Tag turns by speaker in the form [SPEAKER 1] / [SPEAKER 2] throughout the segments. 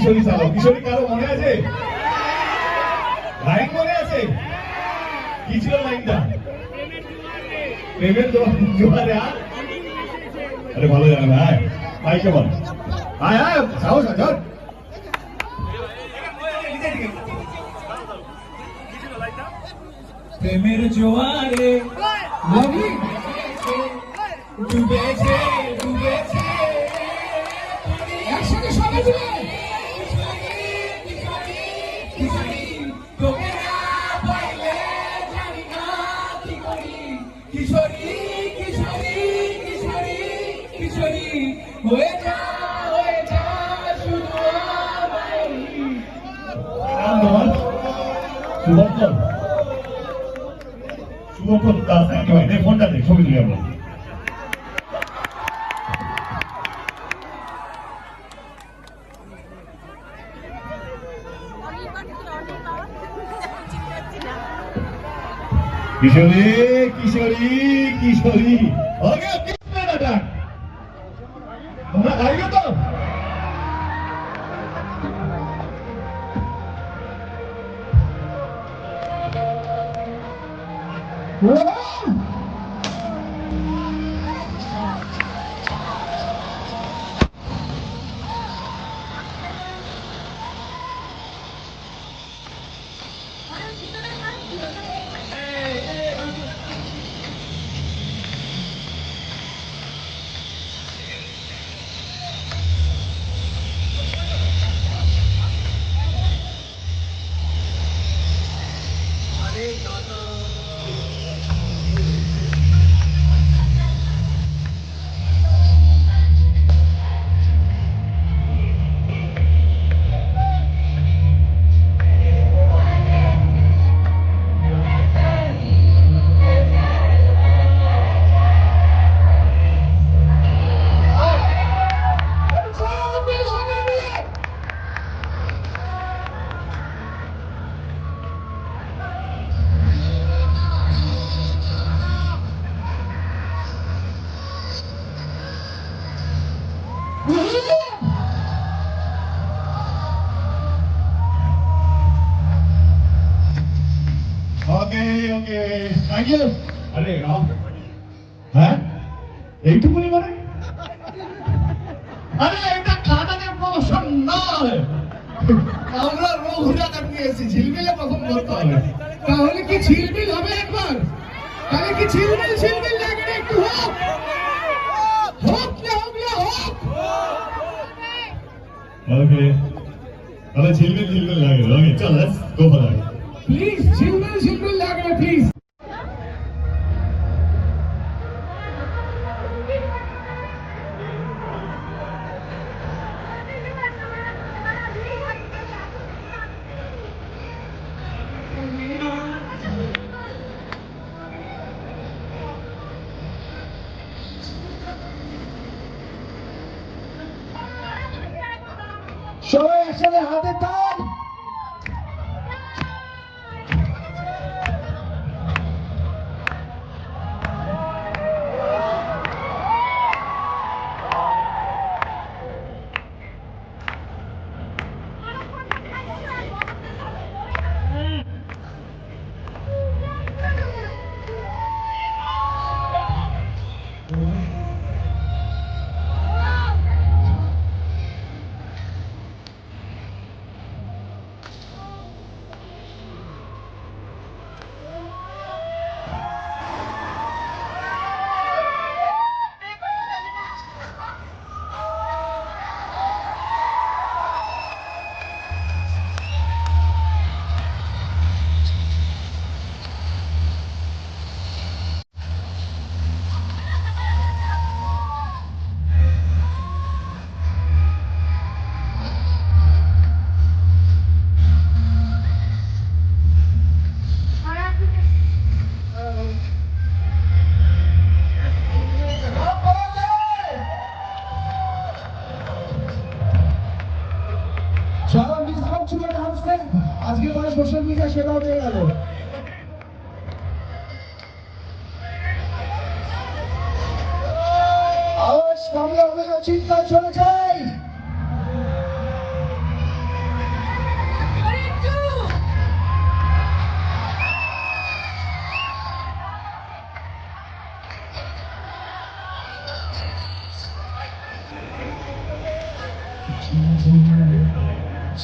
[SPEAKER 1] কিশোরী চালাও কিশোরী কারও মনে আছে? লাইন মনে আছে? কি ছিল লাইনটা? প্রেমের জোয়ারে আর ভালো জানে আয়। মাইকে বল আয় আয়, সাহস আছে
[SPEAKER 2] প্রেমের জোয়ারে ডুবেছে ডুবেছে। একসাথে সবাই
[SPEAKER 1] সুবর্তন সুবর্তন দাস একেবারে দে ফোনটা দে ছবি তুলে Kishori Kishori Kishori. Okay thank you আরে হ্যাঁ? এইটুকুনি মানে? আরে এটা কাটানের প্রমোশন নয়। আমরা রঘুরা কাটিয়েছি ঝিলমিলে প্রথম করতে হবে।
[SPEAKER 2] তাহলে কি? ঝিলমিল হবে একবার? তাহলে কি ঝিলমিল ঝিলমিল লাগে না একটু হোক? হোক না হোক না হোক।
[SPEAKER 1] ওকে তাহলে ঝিলমিল ঝিলমিল লাগে। ওকে চল let's go for that
[SPEAKER 2] please ঝিলমিল ঝিলমিল লাগে প্লিজ একসাথে হাতে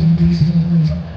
[SPEAKER 2] এখানে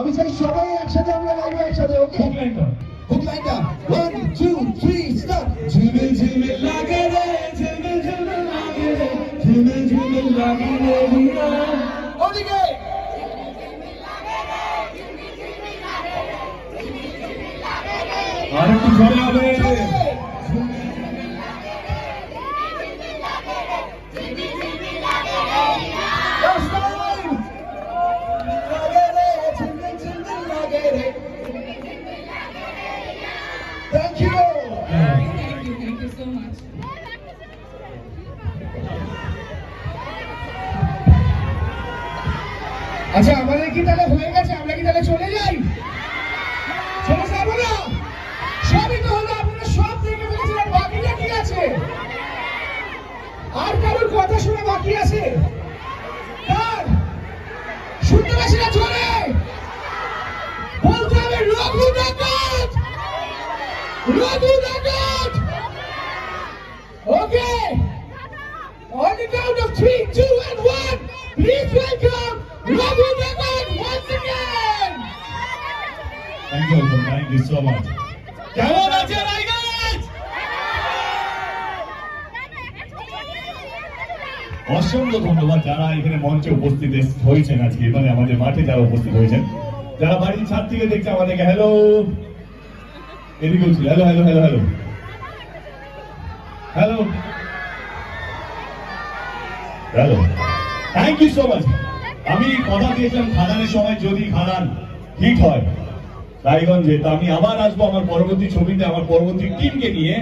[SPEAKER 2] আমি চাই সবাই একসাথে আমরা গাইবো একসাথে ওকে হুক লাইনটা ওয়ান টু থ্রি স্টার্ট ঝিমিল ঝিমিল লাগে রে ঝিমিল ঝিমিল লাগে রে ঝিমিল ঝিমিল লাগে রে রিয়া ওদিকে
[SPEAKER 1] আর একটু জোরে
[SPEAKER 2] আর কারোর কথা শুনে বাকি আছে? কার? শুনতে পাচ্ছি না চলে বলতে হবে রঘু ডাকাত রঘু ডাকাত okay. On the count of three, two, and one, please welcome Raghu Nagar once again.
[SPEAKER 1] Thank you thank you so much কেমন আছে অসংখ্য ধন্যবাদ যারা এখানে মঞ্চে উপস্থিত হয়েছেন আজকে মানে আমাদের মাঠে যারা উপস্থিত হয়েছেন। যারা বাড়ির ছাদ থেকে দেখছে আমাদেরকে হ্যালো এদিকে বলছিল hello hello hello hello hello hello thank you so much আমি কথা দিয়েছিলাম খাদানের সময়, যদি খাদান হিট হয় রায়গঞ্জে, তা আমি আবার আসব আমার পরবর্তী ছবিতে, আমার পরবর্তী টিমকে নিয়ে।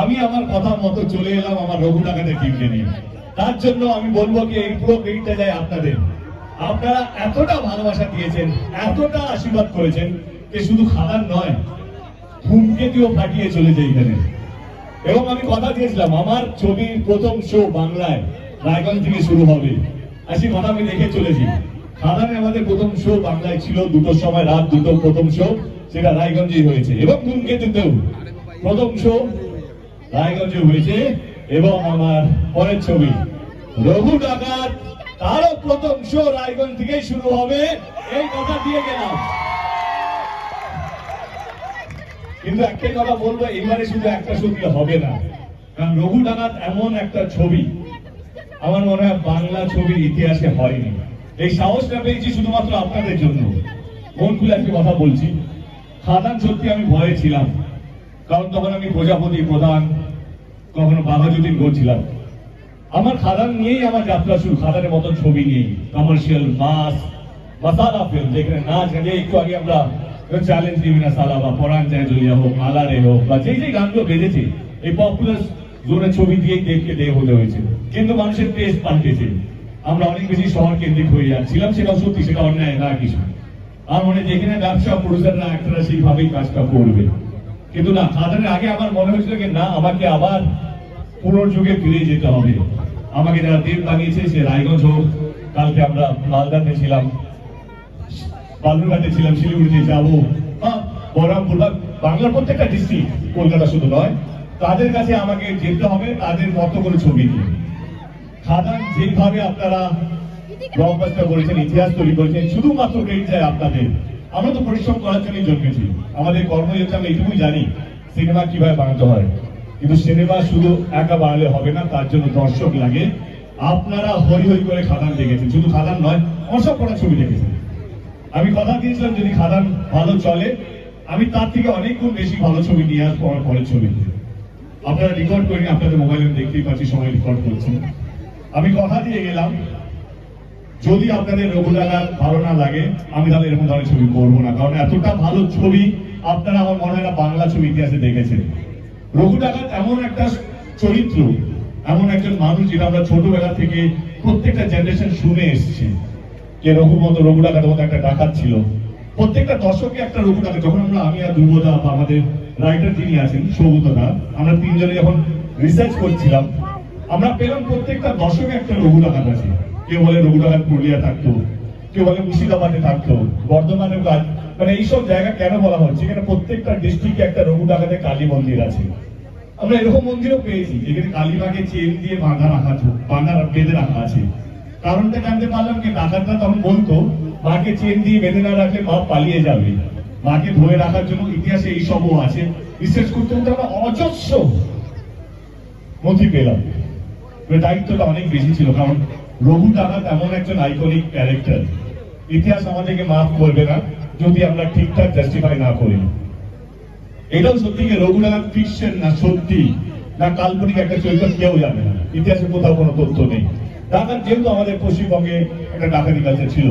[SPEAKER 1] আমি আমার কথা মতো চলে এলাম আমার রঘু ডাকাতের টিমকে নিয়ে। তার জন্য আমি বলব কি, এই পুরো ক্রেডিটটা যায় আপনাদের। আপনারা এতটা ভালোবাসা দিয়েছেন, এতটা আশীর্বাদ করেছেন যে শুধু খাদান নয়, ধূমকেতুও ফাটিয়ে চলেছে এখানে। এবং আমি কথা দিয়েছিলাম, আমার ছবির প্রথম শো বাংলায়, রায়গঞ্জ থেকে শুরু হবে। আর সেই কথা আমি দেখে চলেছি। খাদানে আমাদের প্রথম শো বাংলায় ছিল, দুটোর সময় রাত দুটো প্রথম শো সেটা রায়গঞ্জেই হয়েছে। এবং ধূমকেতুতেও প্রথম শো রায়গঞ্জে হয়েছে। এবং আমার পরের ছবি। রঘু ডাকাত, তারও প্রথম শো রায়গঞ্জ থেকেই শুরু হবে। এই কথা দিয়ে গেলাম। কিন্তু একটাই কথা বলব, এবারে শুধু একটা শো হবে না। কারণ রঘু ডাকাত এমন একটা ছবি। আমার মনে হয় বাংলা ছবির ইতিহাসে হয়নি। এই সাহসটা পেয়েছি শুধুমাত্র আপনাদের জন্য। মন খুলে একটি কথা বলছি। খাদান সত্যি আমি ভয়ে ছিলাম। কারণ তখন আমি প্রজাপতি প্রধান। কখনো বাঘাযতীন করছিলাম আমার খাদান নিয়েই আমার যাত্রা শুরু, খাদানের মতন ছবি নিয়েই। কমার্শিয়াল মাস মশালা ফিল্ম যেখানে নাচ গান একটু আগে আমরা চ্যালেঞ্জ দিবি না সালা বা পরাণ চায় হোক মালারে হোক, বা যেই যেই গানগুলো বেজেছে, এই পপুলার জোরে ছবি দিয়েই দেখকে দেহ হতে হয়েছে। কিন্তু মানুষের টেস্ট পাল্টেছে। আমরা অনেক বেশি শহর কেন্দ্রিক হয়ে যাচ্ছিলাম, সেটাও সত্যি, সেটা অন্যায় না কিছু। আর মনে যেখানে ব্যবসা প্রডিউসাররা একটারা সেইভাবেই কাজটা করবে। কিন্তু না, খাদানের আগে আমার মনে হয়েছিল যে না, আমাকে আবার পুনর্যুগে ফিরে যেতে হবে। আমাকে যারা দেব বানিয়েছে সে রায়গঞ্জ হোক কালকে আমরা মালদাতে ছিলাম বালুরঘাটে ছিলাম শিলিগুড়িতে যাব। হ্যাঁ, বা বাংলার প্রত্যেকটা ডিস্ট্রিক্ট কলকাতা শুধু নয় তাদের কাছে আমাকে যেতে হবে তাদের মতো করে ছবি দিয়ে খাদান যেভাবে আপনারা ব্লকবাস্টার করেছেন ইতিহাস তৈরি করেছেন শুধুমাত্র ক্রেডিট যায় আপনাদের। আমরা তো পরিশ্রম করার জন্যই জন্মেছি। আমাদের কর্ম হচ্ছে আমরা এইটুকুই জানি সিনেমা কীভাবে বানাতে হয়। কিন্তু সিনেমা শুধু একা বানালে হবে না, তার জন্য দর্শক লাগে। আপনারা হই হই করে খাদান দেখেছেন। শুধু খাদান নয় অসব করা ছবি দেখেছেন। আমি কথা দিয়েছিলাম, যদি খাদান ভালো চলে, আমি তার থেকে অনেক গুণ বেশি ভালো ছবি নিয়ে আসব আমার পরের ছবিতে আপনারা রেকর্ড করেন আপনাদের মোবাইলে দেখতেই পাচ্ছি সময় রেকর্ড করছেন। আমি কথা দিয়ে গেলাম, যদি আপনাদের রঘুলাগার ভালো না লাগে, আমি তাহলে এরকম ধরনের ছবি করব না। কারণ এতটা ভালো ছবি আপনারা আমার মনে হয় না বাংলা ছবি ইতিহাসে দেখেছেন। এমন একটা চরিত্র, এমন একজন মানুষ যেটা আমরা ছোটবেলা থেকে প্রত্যেকটা জেনারেশন শুনে এসছে, যে মতো মতো একটা ডাকাত ছিল। প্রত্যেকটা একটা রঘু যখন আমরা আমি আর দুর্বদা বা আমাদের রাইটার যিনি আছেন সৌগতদা আমরা তিনজনে যখন রিসার্চ করছিলাম, আমরা পেলাম প্রত্যেকটা দশকে একটা রঘু ডাকাত আছে। কেউ বলে রঘু ডাকাত পুরুলিয়া থাকতো, কেউ বলে মুর্শিদাবাদে থাকতো, বর্ধমানেও মানে এইসব জায়গা কেন বলা হচ্ছে? এখানে প্রত্যেকটা ডিস্ট্রিক্টে একটা রঘু ডাকাতে কালী মন্দির আছে। আমরা এরকম মন্দিরও পেয়েছি, যেখানে কালীবাগে চেন দিয়ে বাঁধা রাখা বাঁধা বেঁধে রাখা আছে। কারণটা জানতে পারলাম কি ডাকাতরা তখন বলতো, মাকে চেন দিয়ে বেঁধে না রাখলে মা পালিয়ে যাবে। মাকে ধরে রাখার জন্য ইতিহাসে এইসবও আছে। রিসার্চ করতে করতে আমরা অজস্র নথি পেলাম। দায়িত্বটা অনেক বেশি ছিল, কারণ রঘু ডাকাত এমন একজন আইকনিক ক্যারেক্টার ইতিহাস আমাদেরকে মাফ করবে না। যদি আমরা ঠিকঠাক জাস্টিফাই না করি। এটাও সত্যি যে রঘু ডাকাত ফিকশন না সত্যি, না কাল্পনিক একটা চরিত্র কেউ জানে না। ইতিহাসে কোথাও কোনো তথ্য নেই। ডাকাত যেহেতু আমাদের পশ্চিমবঙ্গে একটা ডাকাতি কালচার ছিল,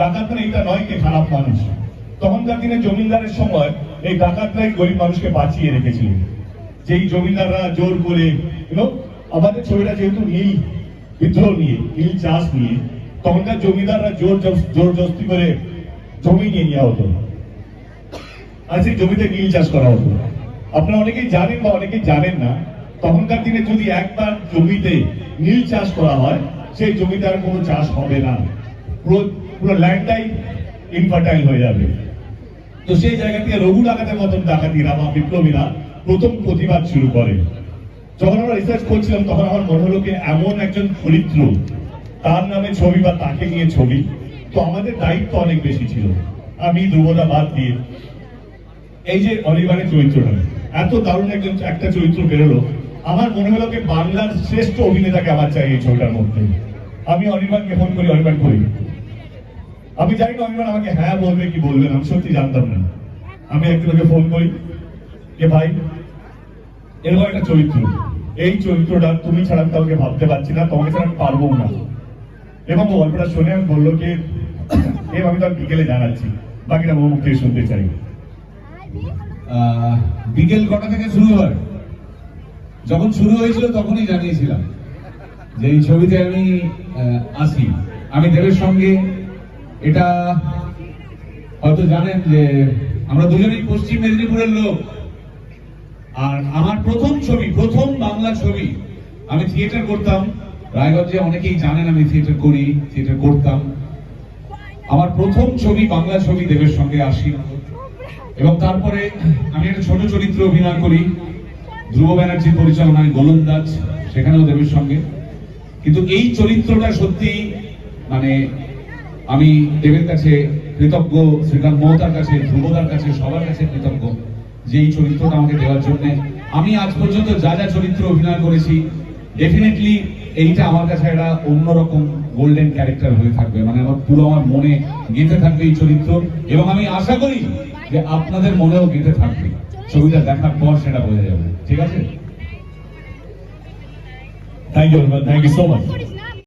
[SPEAKER 1] ডাকাত মানে এটা নয় কে খারাপ মানুষ। তখনকার দিনে জমিদারের সময় এই ডাকাতরাই গরিব মানুষকে বাঁচিয়ে রেখেছিল যেই জমিদাররা জোর করে আমাদের ছবিটা যেহেতু নীল, বিদ্রোহ নিয়ে, নীল চাষ নিয়ে, তখনকার জমিদাররা জোর জোর জস্তি করে জমি নিয়ে নেওয়া হতো। আর সেই জমিতে নীল চাষ করা হতো। আপনারা অনেকেই জানেন বা অনেকেই জানেন না, তখনকার দিনে যদি একবার জমিতে নীল চাষ করা হয়, সেই জমিতে আর কোনো চাষ হবে না। পুরো পুরো ল্যান্ডটাই ইনফার্টাইল হয়ে যাবে। তো সেই জায়গা থেকে রঘু ডাকাতের মতন ডাকাতিরা বা বিপ্লবীরা প্রথম প্রতিবাদ শুরু করে। যখন আমরা রিসার্চ করছিলাম, তখন আমার মনে হলো কি এমন একজন চরিত্র তার নামে ছবি বা তাকে নিয়ে ছবি। তো আমাদের দায়িত্ব অনেক বেশি ছিল। আমি ধ্রুবদা বাদ দিয়ে এই যে অনির্বাণের চরিত্রটা, এত দারুণ একজন, একটা চরিত্র বেরোলো। আমার মনে হলো বাংলার শ্রেষ্ঠ অভিনেতাকে আমার চাই এই ছবিটার মধ্যে। আমি অনির্বাণকে ফোন করি অনির্বাণ করি আমি জানি না অনির্বাণ আমাকে হ্যাঁ বলবে কি বলবে আমি সত্যি জানতাম না। আমি একজনকে ফোন করি যে, ভাই, এরকম একটা চরিত্র। এই চরিত্রটা তুমি ছাড়া কাউকে ভাবতে পারছি না, তোমাকে ছাড়া আমি পারব না। এবং গল্পটা শুনে আমি বলল কি এম আমি তো বিকেলে জানাচ্ছি। বাকিটা বহু মুখ শুনতে চাই।
[SPEAKER 3] বিকেল কটা থেকে শুরু হয়? যখন শুরু হয়েছিল তখনই জানিয়েছিলাম যে এই ছবিতে আমি আসি। আমি দেবের সঙ্গে, এটা হয়তো জানেন যে আমরা দুজনেই পশ্চিম মেদিনীপুরের লোক। আর আমার প্রথম ছবি, প্রথম বাংলা ছবি আমি থিয়েটার করতাম রায়গঞ্জে অনেকেই জানেন আমি থিয়েটার করি থিয়েটার করতাম। আমার প্রথম ছবি বাংলা ছবি দেবের সঙ্গে আসি। এবং তারপরে আমি একটা ছোট চরিত্র অভিনয় করি, ধ্রুব ব্যানার্জির পরিচালনায় গোলন্দাজ সেখানেও দেবের সঙ্গে। কিন্তু এই চরিত্রটা সত্যি মানে আমি দেবের কাছে কৃতজ্ঞ, শ্রীকান্ত মহতার কাছে, ধ্রুবদার কাছে, সবার কাছে কৃতজ্ঞ যে এই চরিত্রটা আমাকে দেওয়ার জন্য। আমি আজ পর্যন্ত যা যা চরিত্র অভিনয় করেছি ডেফিনেটলি এইটা আমার কাছে একটা অন্যরকম গোল্ডেন ক্যারেক্টার হয়ে থাকবে। মানে আমার পুরো আমার মনে গেঁথে থাকবে এই চরিত্র। এবং আমি আশা করি যে আপনাদের মনেও গেঁথে থাকবে। ছবিটা দেখার পর সেটা বোঝা যাবে। ঠিক আছে?
[SPEAKER 1] Thank you thank you so much